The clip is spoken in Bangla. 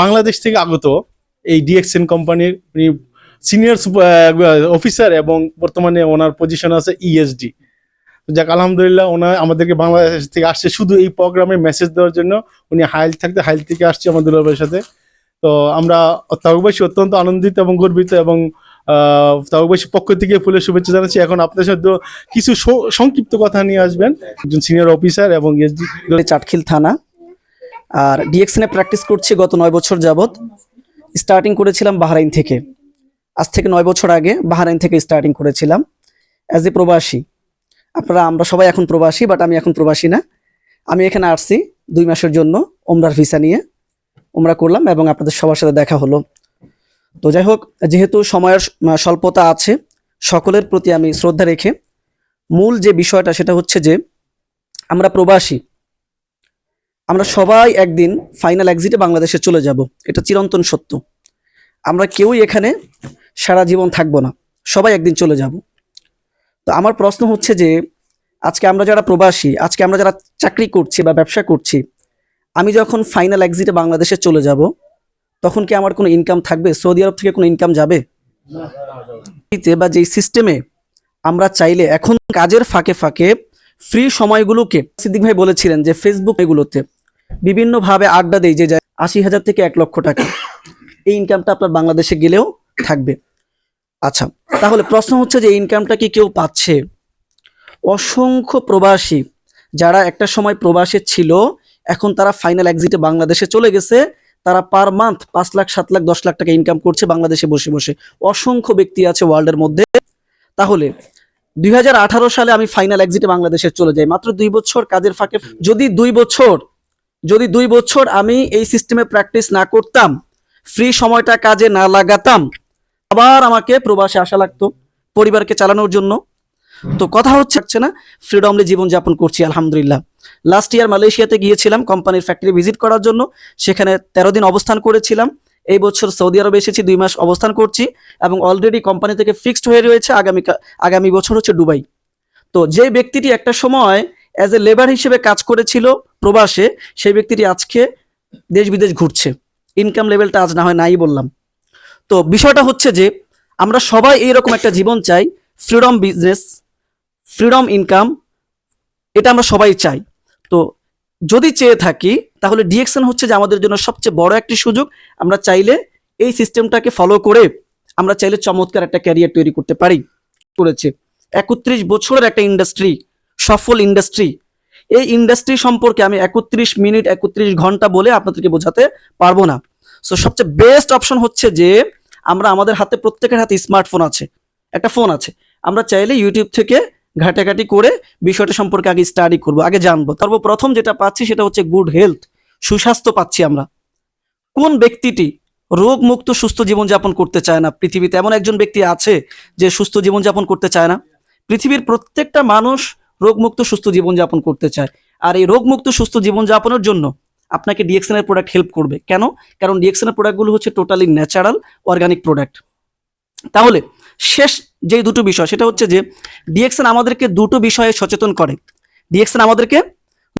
বাংলাদেশ থেকে আগত এই ডিএক্সএন কোম্পানির সিনিয়র অফিসার এবং বর্তমানে ওনার পজিশন আছে E ইএসডি যাক, আলহামদুলিল্লাহ ওনার আমাদেরকে বাংলাদেশ থেকে আসছে শুধু এই প্রোগ্রামে মেসেজ দেওয়ার জন্য। উনি হাইল থাকতে হাইল থেকে আসছে আমাদের দুলাভাইয়ের সাথে। তো আমরা তারকবাসী অত্যন্ত আনন্দিত এবং গর্বিত এবং তারকবাসী পক্ষ থেকে ফুলের শুভেচ্ছা জানাচ্ছি। এখন আপনার সাথে কিছু সংক্ষিপ্ত কথা নিয়ে আসবেন। একজন সিনিয়র অফিসার এবং E চাটখিল থানা। আর ডিএক্সএনে প্র্যাকটিস করছি গত নয় বছর যাবৎ। স্টার্টিং করেছিলাম বাহরাইন থেকে। আজ থেকে নয় বছর আগে বাহরাইন থেকে স্টার্টিং করেছিলাম। অ্যাজ এ প্রবাসী। আপনারা, আমরা সবাই এখন প্রবাসী বাট আমি এখন প্রবাসী না। আমি এখানে আসছি দুই মাসের জন্য ওমরার ভিসা নিয়ে। ওমরা করলাম এবং আপনাদের সবার সাথে দেখা হলো। তো যাই হোক, যেহেতু সময়ের স্বল্পতা আছে, সকলের প্রতি আমি শ্রদ্ধা রেখে মূল যে বিষয়টা সেটা হচ্ছে যে, আমরা প্রবাসী। আমরা সবাই একদিন ফাইনাল এক্সিটে বাংলাদেশে চলে যাব। এটা চিরন্তন সত্য। আমরা কেউই এখানে সারা জীবন থাকব না। সবাই একদিন চলে যাব। তো আমার প্রশ্ন হচ্ছে যে, আজকে আমরা যারা প্রবাসী, আজকে আমরা যারা চাকরি করছি বা ব্যবসা করছি, আমি যখন ফাইনাল এক্সিটে বাংলাদেশে চলে যাব, তখন কি আমার কোনো ইনকাম থাকবে? সৌদি আরব থেকে কোনো ইনকাম যাবে? বা যেই সিস্টেমে আমরা চাইলে এখন কাজের ফাঁকে ফাঁকে ফ্রি সময়গুলোকে, সিদ্দিক ভাই বলেছিলেন যে ফেসবুক এগুলোতে বিভিন্নভাবে আড্ডা দেয় যে যায় আশি হাজার থেকে এক লক্ষ টাকা। এই ইনকামটা আপনার বাংলাদেশে গেলেও থাকবে। আচ্ছা তাহলে প্রশ্ন হচ্ছে যে ইনকামটা কি কেউ পাচ্ছে? অসংখ্য প্রবাসী যারা একটা সময় প্রবাসে ছিল, এখন তারা ফাইনাল এক্সিটে বাংলাদেশে চলে গেছে। তারা পার মান্থ পাঁচ লাখ, সাত লাখ, দশ লাখ টাকা ইনকাম করছে বাংলাদেশে বসে বসে। অসংখ্য ব্যক্তি আছে ওয়ার্ল্ডের মধ্যে। তাহলে দুই হাজার আঠারো সালে আমি ফাইনাল এক্সিটে বাংলাদেশে চলে যাই। মাত্র দুই বছর কাজের ফাঁকে। যদি দুই বছর যদি দুই বছর আমি এই সিস্টেমে প্র্যাকটিস না করতাম ফ্রি সময়টা কাজে না লাগাতাম, আবার আমাকে প্রবাসে আসা লাগতো, পরিবারকে চালানোর জন্য। তো কথা হচ্ছে না ফ্রিডমলি জীবনযাপন করছি, আলহামদুলিল্লাহ। লাস্ট ইয়ার মালয়েশিয়াতে গিয়েছিলাম কোম্পানির ফ্যাক্টরি ভিজিট করার জন্য। সেখানে তেরো দিন অবস্থান করেছিলাম। এই বছর সৌদি আরবে এসেছি, দুই মাস অবস্থান করছি এবং অলরেডি কোম্পানি থেকে ফিক্সড হয়ে রয়েছে আগামী আগামী বছর হচ্ছে দুবাই। তো যে ব্যক্তিটি একটা সময় অ্যাজ এ লেবার হিসেবে কাজ করেছিল প্রবাসে সেই ব্যক্তিটি আজকে দেশ বিদেশ ঘুরছে। ইনকাম লেভেলটা আজ না হয় নাই বললাম। তো বিষয়টা হচ্ছে যে, আমরা সবাই এইরকম একটা জীবন চাই ফ্রিডম বিজনেস ফ্রিডম ইনকাম এটা আমরা সবাই চাই। তো যদি চেয়ে থাকি, তাহলে ডিএকশন হচ্ছে যে আমাদের জন্য সবচেয়ে বড় একটি সুযোগ। আমরা চাইলে এই সিস্টেমটাকে ফলো করে আমরা চাইলে চমৎকার একটা ক্যারিয়ার তৈরি করতে পারি। করেছে। একত্রিশ বছরের একটা ইন্ডাস্ট্রি সফল ইন্ডাস্ট্রি এই ইন্ডাস্ট্রি সম্পর্কে আমি একত্রিশ মিনিট, একত্রিশ ঘণ্টা বলে আপনাদেরকে বোঝাতে পারব না। সো সবচেয়ে বেস্ট অপশন হচ্ছে যে, আমরা আমাদের হাতে, প্রত্যেকের হাতে স্মার্টফোন আছে। একটা ফোন আছে। আমরা চাইলে ইউটিউব থেকে ঘাটাঘাটি করে বিষয়টা সম্পর্কে আগে স্টাডি করব, আগে জানব। তারপর প্রথম যেটা পাচ্ছি সেটা হচ্ছে গুড হেলথ সুস্বাস্থ্য পাচ্ছি আমরা। কোন ব্যক্তিটি রোগ মুক্ত সুস্থ জীবনযাপন করতে চায় না? পৃথিবীতে এমন একজন ব্যক্তি আছে যে সুস্থ জীবনযাপন করতে চায় না। পৃথিবীর প্রত্যেকটা মানুষ রোগমুক্ত সুস্থ জীবনযাপন করতে চায়। আর এই রোগমুক্ত সুস্থ জীবনযাপনের জন্য আপনাকে ডিএক্সএনের প্রোডাক্ট হেল্প করবে। কেন? কারণ ডিএক্সএনের প্রোডাক্টগুলো হচ্ছে টোটালি ন্যাচারাল অর্গানিক প্রোডাক্ট তাহলে শেষ যে দুটো বিষয়, সেটা হচ্ছে যে ডিএক্সএন আমাদেরকে দুটো বিষয়ে সচেতন করে। ডিএক্সএন আমাদেরকে